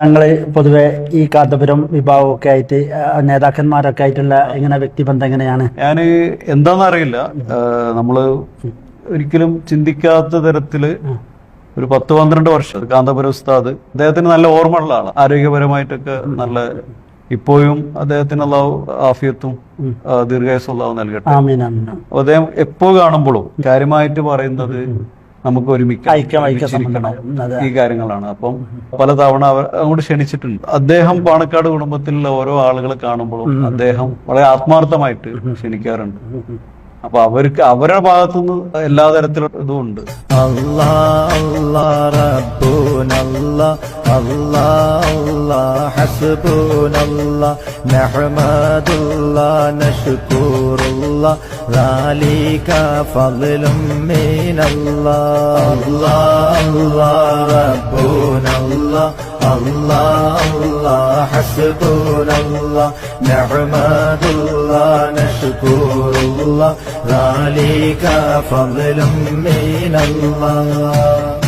ഞങ്ങൾ പൊതുവെ ഈ കാന്തപുരം വിഭാഗമൊക്കെ ആയിട്ട് നേതാക്കന്മാരൊക്കെ ആയിട്ടുള്ള ഇങ്ങനെ വ്യക്തിബന്ധം എങ്ങനെയാണ്? ഞാൻ എന്താണെന്ന് അറിയില്ല ഏഹ് നമ്മൾ ഒരിക്കലും ചിന്തിക്കാത്ത തരത്തിൽ ഒരു പത്ത് പന്ത്രണ്ട് വർഷം കാന്തപുരം ഉസ്താദ് അദ്ദേഹത്തിന് നല്ല ഓർമ്മയുള്ള ആളാണ് ആരോഗ്യപരമായിട്ടൊക്കെ നല്ല ഇപ്പോഴും അദ്ദേഹത്തിന് അദ്ദേഹത്തിനുള്ള ആഫിയത്തും ആ, ദീർഘായുസ്സും അള്ളാഹു നൽകട്ടെ. അദ്ദേഹം എപ്പോ കാണുമ്പോഴും കാര്യമായിട്ട് പറയുന്നത് നമുക്ക് ഒരുമിക്കാൻ ഈ കാര്യങ്ങളാണ്. അപ്പം പലതവണ അവർ അങ്ങോട്ട് ക്ഷണിച്ചിട്ടുണ്ട്. അദ്ദേഹം പാണക്കാട് കുടുംബത്തിലുള്ള ഓരോ ആളുകളെ കാണുമ്പോഴും അദ്ദേഹം വളരെ ആത്മാർത്ഥമായിട്ട് ക്ഷണിക്കാറുണ്ട്. അപ്പൊ അവർക്ക് അവരുടെ ഭാഗത്തുനിന്ന് എല്ലാ തരത്തിലും ഇതും ഉണ്ട് അല്ലാ അല്ലാ അല്ലാ. الله الله حسبنا الله نحمد الله نشكر الله ذلك فضل من الله الله الله ربنا الله الله الله حسبنا الله نحمد الله نشكر الله ذلك فضل من الله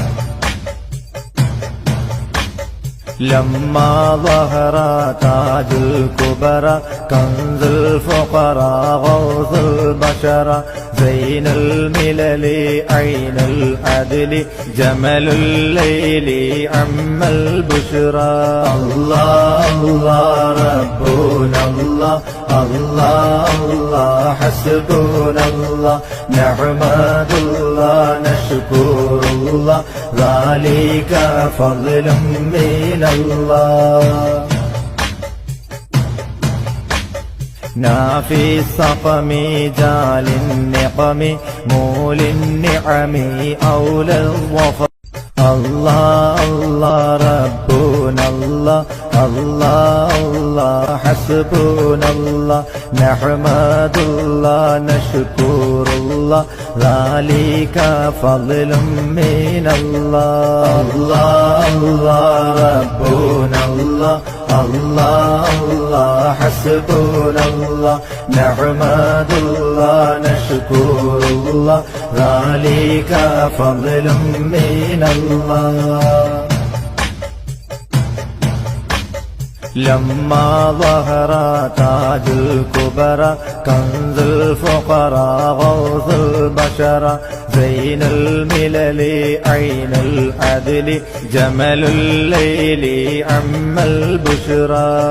لما ظهر تاج الكبرى كنز الفقراء غوث البشر زين الملل عين العدل جمل الليل عم البشرى. الله الله ربنا الله الله الله حسبنا الله نحمد الله نشكر الله ذلك فضل من الله نافي السقم جال النقم مول النعم أولى الظفر الله الله ربنا الله الله الله حسبنا الله نحمد الله نشكر الله ذلك فضل من الله الله الله ربنا الله الله الله حسبنا الله نحمد الله نشكر الله ذلك فضل من الله لما ظهر تاج الكبرى كنز الفقراء غوث البشر زين الملل عين العدل جمل الليل عم البشرى.